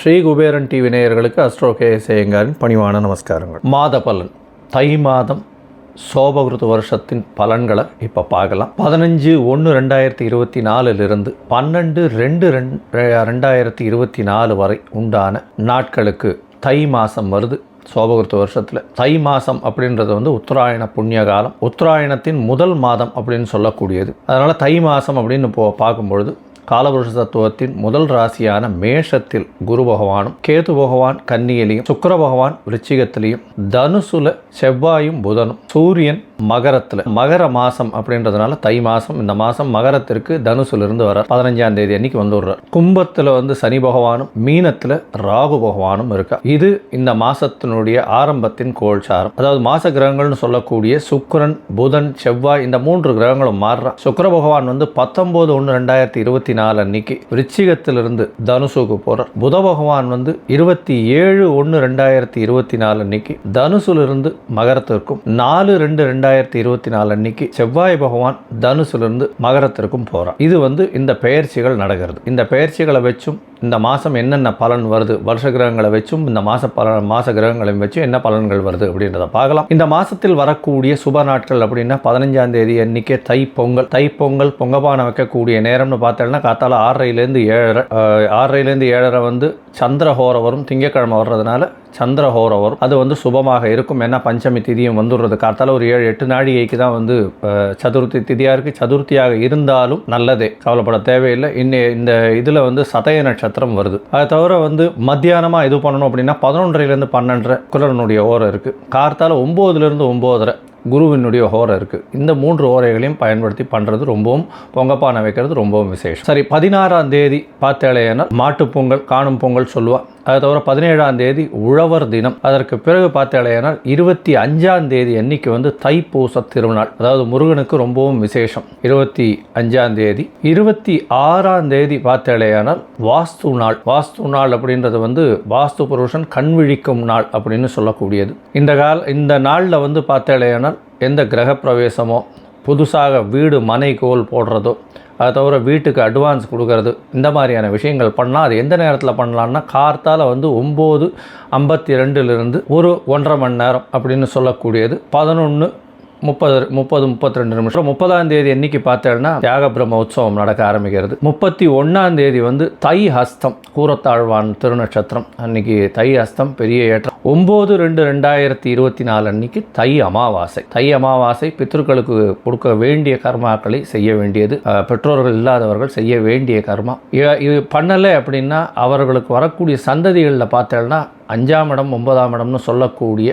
Sri Kuberan TV நேயர்களுக்கு astro K பணிவான நமஸ்காரங்கள். மாத பலன் தை மாதம் சோபகிருத வருஷத்தின் பலன்களை இப்போ பார்க்கலாம். பதினஞ்சு ஒன்று ரெண்டாயிரத்தி இருபத்தி நாலுலேருந்து பன்னெண்டு ரெண்டு ரெண் ரெண்டாயிரத்தி இருபத்தி நாலு வரை உண்டான நாட்களுக்கு தை மாதம் வருது. சோபகிருத்த வருஷத்தில் தை மாதம் அப்படின்றது வந்து உத்தராயண புண்ணிய காலம். உத்தராயணத்தின் முதல் மாதம் அப்படின்னு சொல்லக்கூடியது. அதனால் தை மாதம் அப்படின்னு போ பார்க்கும்பொழுது காலபுருஷ தத்துவத்தின் முதல் ராசியான மேஷத்தில் குரு பகவானும் கேது பகவான் கன்னியிலையும் சுக்கர பகவான் விருச்சிகத்திலையும் தனுசுல செவ்வாயும் புதனும். சூரியன் மகரத்தில். மகர மாசம் அப்படின்றதுனால தை மாசம். இந்த மாசம் மகரத்திற்கு தனுசுலேருந்து வர பதினஞ்சாம் தேதி அன்னைக்கு வந்துடுறார். கும்பத்தில் வந்து சனி பகவானும் மீனத்தில் ராகு பகவானும் இருக்கா. இது இந்த மாசத்தினுடைய ஆரம்பத்தின் கோல்சாரம். அதாவது மாச கிரகங்கள்னு சொல்லக்கூடிய சுக்கரன் புதன் செவ்வாய் இந்த மூன்று கிரகங்களும் மாறுறா. சுக்கர பகவான் வந்து பத்தொன்பது ஒன்று ரெண்டாயிரத்தி இருபத்தி நாலு அன்னைக்கு விருச்சிகத்திலிருந்து தனுசுக்கு போகிறார் புத பகவான் வந்து இருபத்தி ஏழு ஒன்று ரெண்டாயிரத்தி இருபத்தி நாலு அன்னைக்கு தனுசுலிருந்து மகரத்திற்கும் நாலு ரெண்டு ரெண்டாயிரத்தி இருபத்தி நாலு அன்னைக்கு செவ்வாய் பகவான் தனுசுலிருந்து மகரத்திற்கும் போகிறார் இது வந்து இந்த பெயர்ச்சிகள் நடக்கிறது. இந்த பெயர்ச்சிகளை வச்சும் இந்த மாதம் என்னென்ன பலன் வருது வருஷ கிரகங்களை வச்சும் இந்த மாத பல மாத கிரகங்களையும் வச்சும் என்ன பலன்கள் வருது அப்படின்றத பார்க்கலாம். இந்த மாதத்தில் வரக்கூடிய சுப நாட்கள் அப்படின்னா பதினஞ்சாம் தேதி அன்னைக்கு தை பொங்கல். தை பொங்கல் பொங்கப்பானை வைக்கக்கூடிய நேரம்னு பார்த்தோம்னா காத்தால ஆறரைலேருந்து ஏழரை ஆறரைலேருந்து ஏழரை வந்து சந்திரஹோரம் வரும் திங்கக்கிழமை வர்றதுனால சந்திரஹோரம் வரும் அது வந்து சுபமாக இருக்கும். ஏன்னா பஞ்சமி திதியும் வந்துடுறது. காத்தால ஒரு ஏழு எட்டு நாழிகைக்கு தான் வந்து சதுர்த்தி திதியாக இருக்குது சதுர்த்தியாக இருந்தாலும் நல்லதே. கவலைப்பட தேவையில்லை. இன்னும் இந்த இதில் வந்து சதய நட்சத்திரம் வருது. அதை தவிர வந்து மத்தியானமாக இது பண்ணணும் அப்படின்னா பதினொன்றரைலேருந்து பன்னெண்டரை குலரனுடைய ஓரம் இருக்குது கார்த்தால ஒம்போதுலேருந்து ஒம்போதரை குருவினுடைய ஹோரை இருக்குது இந்த மூன்று ஓரைகளையும் பயன்படுத்தி பண்ணுறது ரொம்பவும் பொங்கப்பானை வைக்கிறது ரொம்பவும் விசேஷம். சரி பதினாறாம் தேதி பார்த்தேழையனால் மாட்டுப்பொங்கல் காணும் பொங்கல் சொல்லுவாள் அது தவிர பதினேழாம் தேதி உழவர் தினம். அதற்கு பிறகு பார்த்தாலேனால் இருபத்தி அஞ்சாம் தேதி அன்னைக்கு வந்து தைப்பூச திருநாள். அதாவது முருகனுக்கு ரொம்பவும் விசேஷம். இருபத்தி அஞ்சாம் தேதி. இருபத்தி ஆறாம் தேதி பார்த்தாலேயானால் வாஸ்து நாள். வாஸ்து நாள் அப்படின்றது வந்து வாஸ்து புருஷன் கண் விழிக்கும் நாள் அப்படின்னு சொல்லக்கூடியது. இந்த கால இந்த நாளில் வந்து பார்த்தாலேயானால் எந்த கிரக பிரவேசமோ புதுசாக வீடு மனை கோல் போடுறதோ அதை தவிர வீட்டுக்கு அட்வான்ஸ் கொடுக்கறது இந்த மாதிரியான விஷயங்கள் பண்ணால் அது எந்த நேரத்தில் பண்ணலான்னா கார்த்தால் வந்து ஒம்பது ஐம்பத்தி ரெண்டுலேருந்து ஒரு ஒன்றரை மணி நேரம் அப்படின்னு சொல்லக்கூடியது. பதினொன்று முப்பது முப்பது முப்பத்தி ரெண்டு நிமிஷம். முப்பதாம் தேதி என்னைக்கு பார்த்தேன்னா தியாக பிரம்ம உற்சவம் நடக்க ஆரம்பிக்கிறது. முப்பத்தி ஒன்றாம் தேதி வந்து தை ஹஸ்தம் கூரத்தாழ்வான் திருநட்சத்திரம். அன்னைக்கு தை ஹஸ்தம் பெரிய ஏற்றம். ஒம்பது ரெண்டு ரெண்டாயிரத்தி இருபத்தி நாலு அன்னைக்கு தை அமாவாசை. தை அமாவாசை பித்ருக்களுக்கு கொடுக்க வேண்டிய கர்மாக்களை செய்ய வேண்டியது பெற்றோர்கள் இல்லாதவர்கள் செய்ய வேண்டிய கர்மா. இது பண்ணலை அப்படின்னா அவர்களுக்கு வரக்கூடிய சந்ததிகளில் பார்த்தேன்னா அஞ்சாம் இடம் ஒன்பதாம் இடம்னு சொல்லக்கூடிய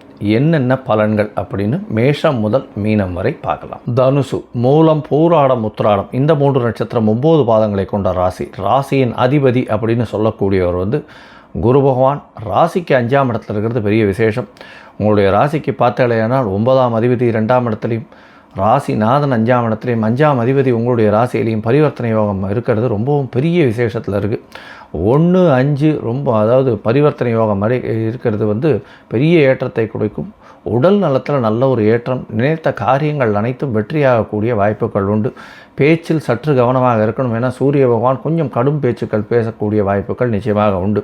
என்னென்ன பலன்கள் அப்படின்னு மேஷம் முதல் மீனம் வரை பார்க்கலாம். தனுசு மூலம் பூராடம் உத்திராடம் இந்த மூன்று நட்சத்திரம் ஒம்பது பாதங்களை கொண்ட ராசி. ராசியின் அதிபதி அப்படின்னு சொல்லக்கூடியவர் வந்து குரு பகவான். ராசிக்கு அஞ்சாம் இடத்துல இருக்கிறது பெரிய விசேஷம். உங்களுடைய ராசிக்கு பார்த்தாலேயானால் ஒன்பதாம் அதிபதி ரெண்டாம் இடத்துலையும் ராசி நாதன் அஞ்சாம் இடத்துலையும் அஞ்சாம் அதிபதி உங்களுடைய ராசியிலையும் பரிவர்த்தனை யோகம் இருக்கிறது. ரொம்பவும் பெரிய விசேஷத்தில் இருக்குது ஒன்று அஞ்சு ரொம்ப அதாவது பரிவர்த்தனை யோகம் மாதிரி இருக்கிறது வந்து பெரிய ஏற்றத்தை கொடுக்கும். உடல் நலத்தில் நல்ல ஒரு ஏற்றம் நினைத்த காரியங்கள் அனைத்தும் வெற்றியாகக்கூடிய வாய்ப்புகள் உண்டு. பேச்சில் சற்று கவனமாக இருக்கணும். ஏன்னா சூரிய பகவான் கொஞ்சம் கடும் பேச்சுக்கள் பேசக்கூடிய வாய்ப்புகள் நிச்சயமாக உண்டு.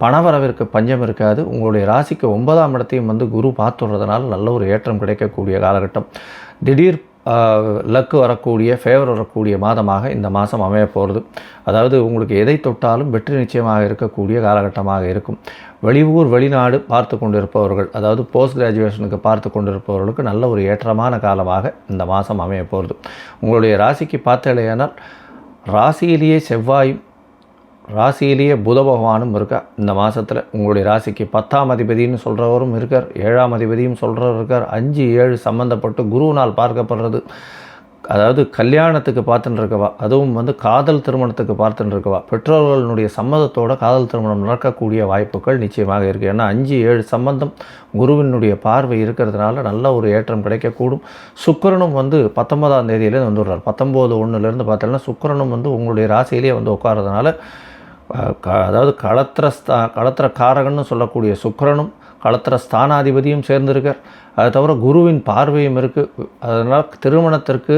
பணவரவிற்கு பஞ்சம் இருக்காது. உங்களுடைய ராசிக்கு ஒன்பதாம் இடத்தையும் வந்து குரு பார்த்துடுறதுனால நல்ல ஒரு ஏற்றம் கிடைக்கக்கூடிய காலகட்டம். திடீர் லக்கு வரக்கூடிய ஃபேவர் வரக்கூடிய மாதமாக இந்த மாதம் அமைய போகிறது அதாவது உங்களுக்கு எதை தொட்டாலும் வெற்றி நிச்சயமாக இருக்கக்கூடிய காலகட்டமாக இருக்கும். வெளியூர் வெளிநாடு பார்த்து கொண்டிருப்பவர்கள் அதாவது போஸ்ட் கிராஜுவேஷனுக்கு பார்த்து கொண்டிருப்பவர்களுக்கு நல்ல ஒரு ஏற்றமான காலமாக இந்த மாதம் அமைய போகிறது உங்களுடைய ராசிக்கு பார்த்தலையானால் ராசியிலேயே செவ்வாயும் ராசியிலேயே புத பகவானும் இருக்கா இந்த மாதத்தில் உங்களுடைய ராசிக்கு பத்தாம் அதிபதினு சொல்கிறவரும் இருக்கார். ஏழாம் அதிபதியும் சொல்கிறவர் இருக்கார். அஞ்சு ஏழு சம்மந்தப்பட்டு குருவினால் பார்க்கப்படுறது. அதாவது கல்யாணத்துக்கு பார்த்துட்டு இருக்கவா அதுவும் வந்து காதல் திருமணத்துக்கு பார்த்துட்டு இருக்கவா பெற்றோர்களுடைய சம்மதத்தோட காதல் திருமணம் நடக்கக்கூடிய வாய்ப்புகள் நிச்சயமாக இருக்குது ஏன்னா அஞ்சு ஏழு சம்பந்தம் குருவினுடைய பார்வை இருக்கிறதுனால நல்ல ஒரு ஏற்றம் கிடைக்கக்கூடும். சுக்கரனும் வந்து பத்தொன்பதாம் தேதியிலேருந்து வந்துடுறார். பத்தொம்போது ஒன்றுலேருந்து பார்த்தோம்னா சுக்கிரனும் வந்து உங்களுடைய ராசியிலேயே வந்து உட்காரதுனால அதாவது களத்திரஸ்தா ஸ்தா காரகன்னு சொல்லக்கூடிய சுக்கிரனும் களத்திர ஸ்தானாதிபதியும் சேர்ந்திருக்கார். அதை தவிர குருவின் பார்வையும் இருக்குது அதனால் திருமணத்திற்கு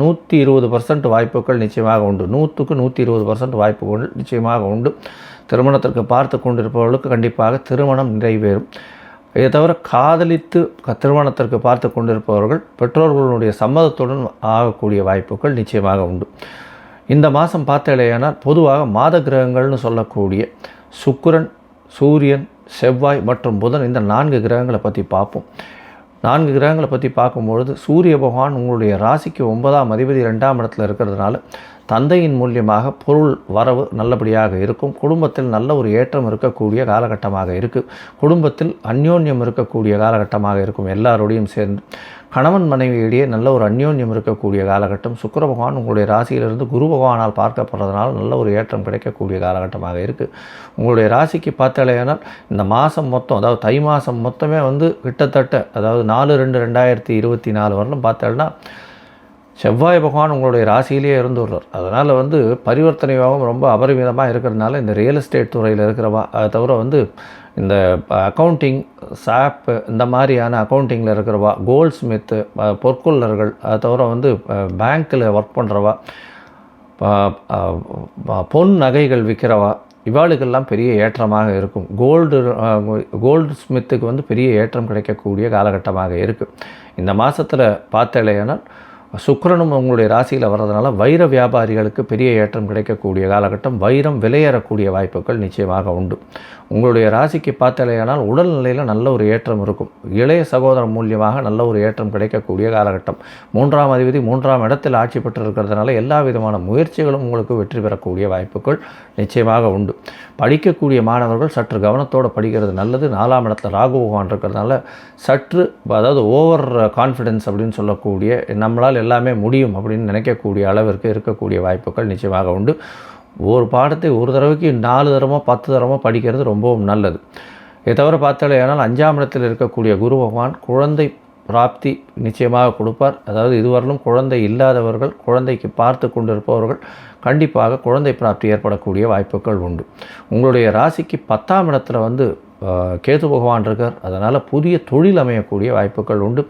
நூற்றி இருபது பர்சன்ட் வாய்ப்புகள் நிச்சயமாக உண்டு. நூற்றுக்கு நூற்றி இருபது பர்சன்ட் வாய்ப்புகள் நிச்சயமாக உண்டு. திருமணத்திற்கு பார்த்து கொண்டிருப்பவர்களுக்கு கண்டிப்பாக திருமணம் நிறைவேறும். இதை தவிர காதலித்து திருமணத்திற்கு பார்த்து கொண்டிருப்பவர்கள் பெற்றோர்களுடைய சம்மதத்துடன் ஆகக்கூடிய வாய்ப்புகள் நிச்சயமாக உண்டு. இந்த மாதம் பார்த்தலையானால் பொதுவாக மாத கிரகங்கள்னு சொல்லக்கூடிய சுக்கிரன் சூரியன் செவ்வாய் மற்றும் புதன் இந்த நான்கு கிரகங்களை பற்றி பார்ப்போம். நான்கு கிரகங்களை பற்றி பார்க்கும்பொழுது சூரிய பகவான் உங்களுடைய ராசிக்கு ஒன்பதாம் அதிபதி ரெண்டாம் இடத்துல இருக்கிறதுனால தந்தையின் மூலியமாக பொருள் வரவு நல்லபடியாக இருக்கும். குடும்பத்தில் நல்ல ஒரு ஏற்றம் இருக்கக்கூடிய காலகட்டமாக இருக்குது குடும்பத்தில் அந்யோன்யம் இருக்கக்கூடிய காலகட்டமாக இருக்கும். எல்லாரோடையும் சேர்ந்து கணவன் மனைவியிடையே நல்ல ஒரு அந்யோன்யம் இருக்கக்கூடிய காலகட்டம். சுக்கர பகவான் உங்களுடைய ராசியிலிருந்து குரு பகவானால் பார்க்கப்படுறதுனால நல்ல ஒரு ஏற்றம் கிடைக்கக்கூடிய காலகட்டமாக இருக்குது உங்களுடைய ராசிக்கு பார்த்தாலேனால் இந்த மாதம் மொத்தம் அதாவது தை மாதம் மொத்தமே வந்து கிட்டத்தட்ட அதாவது நாலு ரெண்டு ரெண்டாயிரத்தி இருபத்தி நாலு வரலும் பார்த்தேன்னா செவ்வாய் பகவான் உங்களுடைய ராசியிலேயே இருந்துடுறார் அதனால் வந்து பரிவர்த்தனை யோகம் ரொம்ப அபரிமிதமாக இருக்கிறதுனால இந்த ரியல் எஸ்டேட் துறையில் இருக்கிறவா அதை தவிர வந்து இந்த அக்கௌண்டிங் சாப்பு இந்த மாதிரியான அக்கௌண்டிங்கில் இருக்கிறவா கோல்ட் ஸ்மித்து பொற்கொள்ளர்கள் அதை தவிர வந்து பேங்க்கில் ஒர்க் பண்ணுறவா பொன் நகைகள் விற்கிறவா இவாளுக்கெல்லாம் பெரிய ஏற்றமாக இருக்கும். கோல்டு கோல்டு ஸ்மித்துக்கு வந்து பெரிய ஏற்றம் கிடைக்கக்கூடிய காலகட்டமாக இருக்குது இந்த மாதத்தில் பார்த்தலையானால் சுக்கிரனும் உங்களுடைய ராசியில் வர்றதுனால வைர வியாபாரிகளுக்கு பெரிய ஏற்றம் கிடைக்கக்கூடிய காலகட்டம். வைரம் விலையேறக்கூடிய வாய்ப்புகள் நிச்சயமாக உண்டு. உங்களுடைய ராசிக்கு பார்த்தலையானால் உடல்நிலையில் நல்ல ஒரு ஏற்றம் இருக்கும். இளைய சகோதரம் மூலியமாக நல்ல ஒரு ஏற்றம் கிடைக்கக்கூடிய காலகட்டம். மூன்றாம் அதிபதி மூன்றாம் இடத்தில் ஆட்சி பெற்று இருக்கிறதுனால எல்லா விதமான முயற்சிகளும் உங்களுக்கு வெற்றி பெறக்கூடிய வாய்ப்புகள் நிச்சயமாக உண்டு. படிக்கக்கூடிய மாணவர்கள் சற்று கவனத்தோடு படிக்கிறது நல்லது. நாலாம் இடத்துல ராகு பகவான் இருக்கிறதுனால சற்று அதாவது ஓவர் கான்ஃபிடென்ஸ் அப்படின்னு சொல்லக்கூடிய நம்மளால் எல்லாமே முடியும் அப்படின்னு நினைக்கக்கூடிய அளவிற்கு இருக்கக்கூடிய வாய்ப்புகள் நிச்சயமாக உண்டு. ஒரு பாடத்தை ஒரு தடவைக்கு நாலு தரமோ பத்து தரமோ படிக்கிறது ரொம்பவும் நல்லது. இதை தவிர பார்த்தாலே ஆனால் அஞ்சாம் இடத்தில் இருக்கக்கூடிய குரு பகவான் குழந்தை பிராப்தி நிச்சயமாக கொடுப்பார். அதாவது இதுவரையிலும் குழந்தை இல்லாதவர்கள் குழந்தைக்கு பார்த்து கொண்டிருப்பவர்கள் கண்டிப்பாக குழந்தை பிராப்தி ஏற்படக்கூடிய வாய்ப்புகள் உண்டு. உங்களுடைய ராசிக்கு பத்தாம் இடத்துல வந்து கேது பகவான் இருக்கார். அதனால் புதிய தொழில் அமையக்கூடிய வாய்ப்புகள் உண்டு.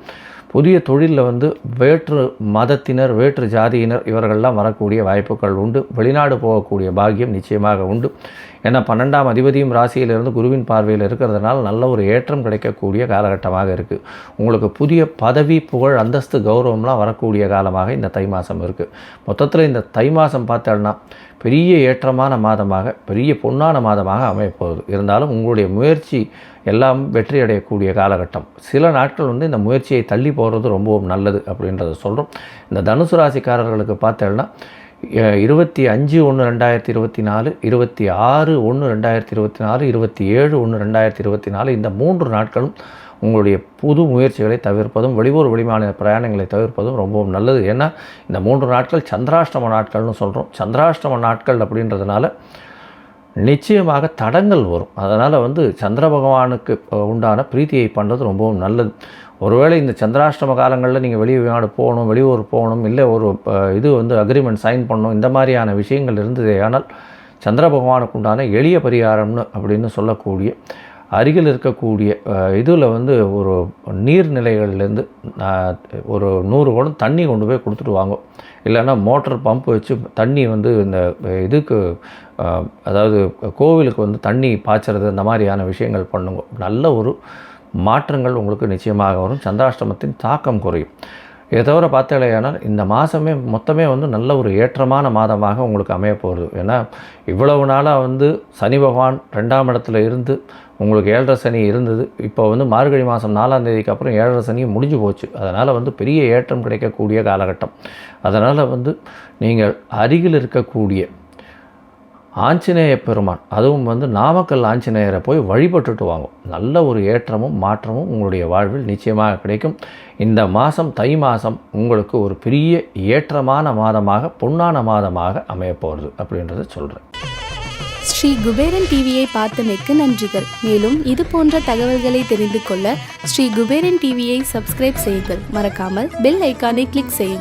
புதிய தொழிலில் வந்து வேற்று மதத்தினர் வேற்று ஜாதியினர் இவர்கள்லாம் வரக்கூடிய வாய்ப்புகள் உண்டு. வெளிநாடு போகக்கூடிய பாக்கியம் நிச்சயமாக உண்டு. ஏன்னா பன்னெண்டாம் அதிபதியும் ராசியிலிருந்து குருவின் பார்வையில் இருக்கிறதுனால நல்ல ஒரு ஏற்றம் கிடைக்கக்கூடிய காலகட்டமாக இருக்குது உங்களுக்கு புதிய பதவி புகழ் அந்தஸ்து கௌரவம்லாம் வரக்கூடிய காலமாக இந்த தை மாதம் இருக்குது மொத்தத்தில் இந்த தை மாதம் பார்த்தோன்னா பெரிய ஏற்றமான மாதமாக பெரிய பொன்னான மாதமாக அமையப்போகுது. இருந்தாலும் உங்களுடைய முயற்சி எல்லாம் வெற்றி அடையக்கூடிய காலகட்டம். சில நாட்கள் வந்து இந்த முயற்சியை தள்ளி போகிறது ரொம்பவும் நல்லது அப்படின்றத சொல்கிறோம் இந்த தனுசு ராசிக்காரர்களுக்கு பார்த்தேன்னா இருபத்தி அஞ்சு ஒன்று ரெண்டாயிரத்தி இருபத்தி நாலு இருபத்தி ஆறு ஒன்று ரெண்டாயிரத்தி இருபத்தி நாலு இருபத்தி ஏழு ஒன்று ரெண்டாயிரத்தி இருபத்தி நாலு இந்த மூன்று நாட்களும் உங்களுடைய புது முயற்சிகளை தவிர்ப்பதும் வெளியூர் வெளிமாநில பிரயாணங்களை தவிர்ப்பதும் ரொம்பவும் நல்லது. ஏன்னா இந்த மூன்று நாட்கள் சந்திராஷ்டம நாட்கள்னு சொல்கிறோம் சந்திராஷ்டம நாட்கள் அப்படின்றதுனால நிச்சயமாக தடங்கள் வரும். அதனால் வந்து சந்திர பகவானுக்கு உண்டான பிரீத்தியை பண்ணுறது ரொம்பவும் நல்லது. ஒருவேளை இந்த சந்திராஷ்டம காலங்களில் நீங்கள் வெளிநாடு போகணும் வெளியூர் போகணும் இல்லை ஒரு இது வந்து அக்ரிமெண்ட் சைன் பண்ணணும் இந்த மாதிரியான விஷயங்கள் இருந்ததே ஆனால் சந்திர பகவானுக்கு உண்டான எளிய பரிகாரம்னு அப்படின்னு சொல்லக்கூடிய அருகில் இருக்கக்கூடிய இதில் வந்து ஒரு நீர்நிலைகள்லேருந்து ஒரு நூறு குடம் தண்ணி கொண்டு போய் கொடுத்துட்டு வாங்க. இல்லைன்னா மோட்டர் பம்ப் வச்சு தண்ணி வந்து இந்த இதுக்கு அதாவது கோவிலுக்கு வந்து தண்ணி பாய்ச்சறது இந்த மாதிரியான விஷயங்கள் பண்ணுங்க. நல்ல ஒரு மாற்றங்கள் உங்களுக்கு நிச்சயமாக வரும். சந்திராஷ்டமத்தின் தாக்கம் குறையும். இதை தவிர பார்த்தாலேயானால் இந்த மாதமே மொத்தமே வந்து நல்ல ஒரு ஏற்றமான மாதமாக உங்களுக்கு அமைய போகிறது ஏன்னா இவ்வளவு நாளாக வந்து சனி பகவான் ரெண்டாம் இடத்துல இருந்து உங்களுக்கு ஏழரை சனி இருந்தது. இப்போ வந்து மார்கழி மாதம் நாலாம் தேதிக்கு அப்புறம் ஏழரை சனி முடிஞ்சு போச்சு. அதனால் வந்து பெரிய ஏற்றம் கிடைக்கக்கூடிய காலகட்டம். அதனால் வந்து நீங்கள் அருகில் இருக்கக்கூடிய ஆஞ்சநேய பெருமான். அதுவும் வந்து நாமக்கல் ஆஞ்சநேயரை போய் வழிபட்டுட்டு வாங்கும். நல்ல ஒரு ஏற்றமும் மாற்றமும் உங்களுடைய வாழ்வில் நிச்சயமாக கிடைக்கும். இந்த மாதம் தை மாதம் உங்களுக்கு ஒரு பெரிய ஏற்றமான மாதமாக பொன்னான மாதமாக அமையப்போகிறது அப்படின்றத சொல்கிறேன் ஸ்ரீ குபேரன் டிவியை பார்த்தமைக்கு நன்றிகள். மேலும் இது போன்ற தகவல்களை தெரிந்து கொள்ள ஸ்ரீ குபேரன் டிவியை சப்ஸ்கிரைப் செய்யுங்கள். மறக்காமல் பெல் ஐக்கானை கிளிக் செய்யுங்கள்.